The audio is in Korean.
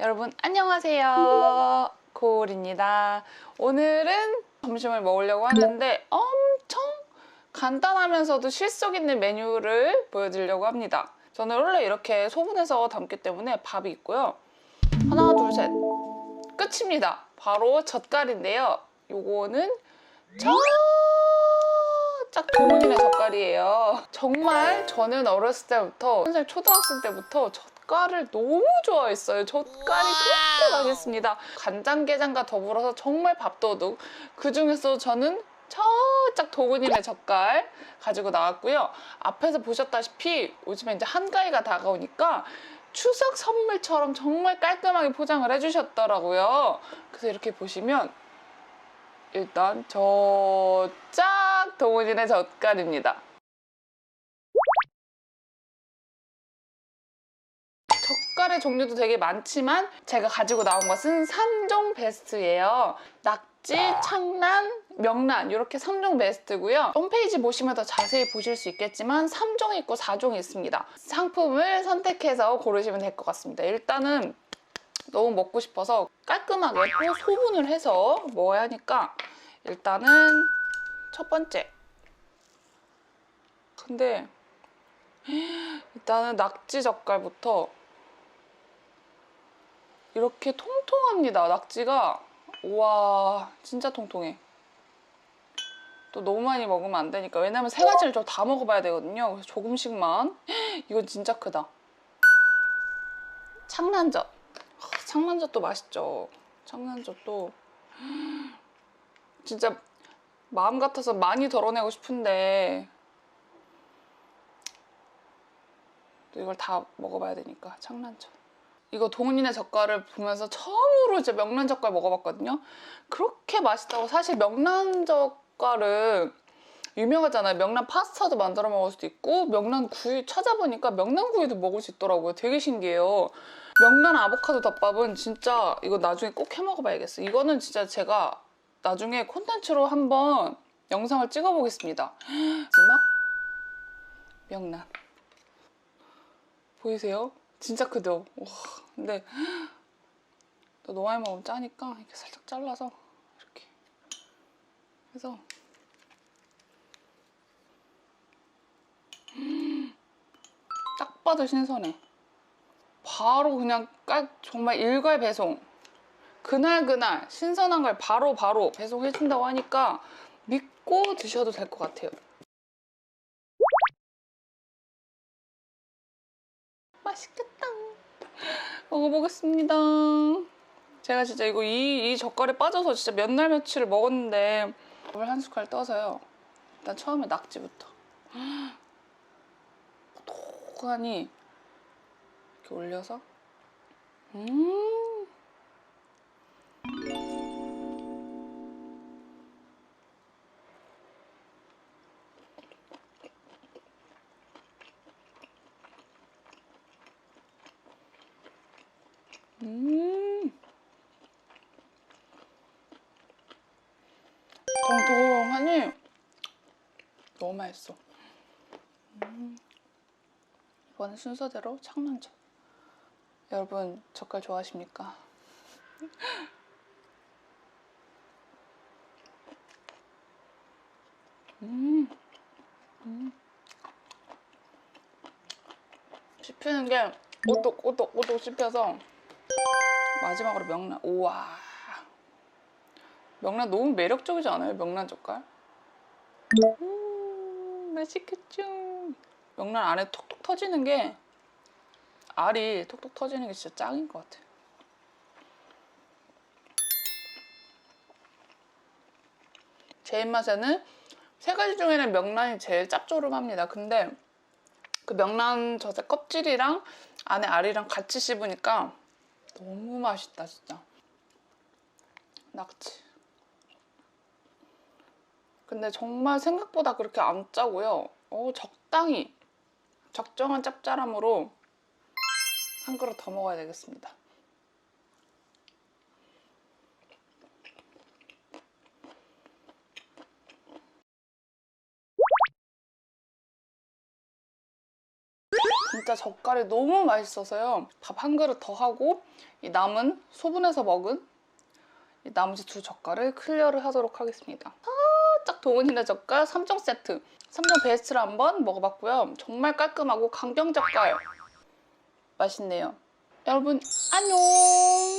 여러분 안녕하세요. 고울입니다. 오늘은 점심을 먹으려고 하는데 엄청 간단하면서도 실속 있는 메뉴를 보여드리려고 합니다. 저는 원래 이렇게 소분해서 담기 때문에 밥이 있고요. 하나 둘 셋. 끝입니다. 바로 젓갈인데요. 요거는 저짝 도문이네 젓갈이에요. 정말 저는 어렸을 때부터 선생 초등학생 때부터 젓갈을 너무 좋아했어요. 젓갈이 그렇게 맛있습니다. 간장게장과 더불어서 정말 밥도둑 그 중에서 저는 저짝 도군이네 젓갈 가지고 나왔고요. 앞에서 보셨다시피 요즘에 이제 한가위가 다가오니까 추석 선물처럼 정말 깔끔하게 포장을 해주셨더라고요. 그래서 이렇게 보시면 일단 저 짝 동훈이네 젓갈입니다. 젓갈의 종류도 되게 많지만 제가 가지고 나온 것은 3종 베스트예요. 낙지, 창란, 명란 이렇게 3종 베스트고요. 홈페이지 보시면 더 자세히 보실 수 있겠지만 3종이 있고 4종이 있습니다. 상품을 선택해서 고르시면 될 것 같습니다. 일단은 너무 먹고 싶어서 깔끔하게 또 소분을 해서 먹어야 하니까 일단은 첫 번째. 근데 일단은 낙지 젓갈부터 이렇게 통통합니다. 낙지가. 우와 진짜 통통해. 또 너무 많이 먹으면 안 되니까. 왜냐면 세 가지를 저다 먹어봐야 되거든요. 그래서 조금씩만. 이건 진짜 크다. 창란젓 창란젓도 맛있죠. 창란젓도 진짜 마음 같아서 많이 덜어내고 싶은데 또 이걸 다 먹어봐야 되니까 창란젓. 이거 동훈이네 젓갈을 보면서 처음으로 이제 명란 젓갈 먹어봤거든요. 그렇게 맛있다고 사실 명란 젓갈은 유명하잖아요. 명란 파스타도 만들어 먹을 수도 있고 명란 구이 찾아보니까 명란 구이도 먹을 수 있더라고요. 되게 신기해요. 명란 아보카도 덮밥은 진짜 이거 나중에 꼭 해 먹어봐야겠어. 이거는 진짜 제가 나중에 콘텐츠로 한번 영상을 찍어보겠습니다. 마지막 명란 보이세요? 진짜 크죠? 와, 근데 또 너무 많이 먹으면 짜니까 이렇게 살짝 잘라서 이렇게 해서 딱 봐도 신선해. 바로 그냥 깔 정말 일괄 배송. 그날 그날 신선한 걸 바로 바로 배송해 준다고 하니까 믿고 드셔도 될 것 같아요. 맛있겠다. 먹어보겠습니다. 제가 진짜 이거 이, 이 젓갈에 빠져서 진짜 몇 날 며칠을 먹었는데 물 한 숟갈 떠서요. 일단 처음에 낙지부터. 고하니 올려서 음 음. 통통하니 너무 맛있어. 이번엔 순서대로 창란젓. 여러분 젓갈 좋아하십니까? 음, 음. 씹히는 게 오독오독 오독 씹혀서 마지막으로 명란. 우와. 명란 너무 매력적이지 않아요? 명란 젓갈? 음, 맛있겠죠? 명란 안에 톡톡 터지는 게 알이 톡톡 터지는 게 진짜 짱인 것 같아요. 제 입맛에는 세 가지 중에는 명란이 제일 짭조름합니다. 근데 그 명란 젓의 껍질이랑 안에 알이랑 같이 씹으니까 너무 맛있다 진짜. 낙지. 근데 정말 생각보다 그렇게 안 짜고요. 어, 적당히 적정한 짭짤함으로 한 그릇 더 먹어야 되겠습니다. 진짜 젓갈이 너무 맛있어서요. 밥 한 그릇 더 하고 이 남은 소분해서 먹은 이 나머지 두 젓갈을 클리어를 하도록 하겠습니다. 살짝 동은이네 젓갈 3종 세트. 3종 베스트를 한번 먹어봤고요. 정말 깔끔하고 강경 젓갈 맛있네요. 여러분 안녕.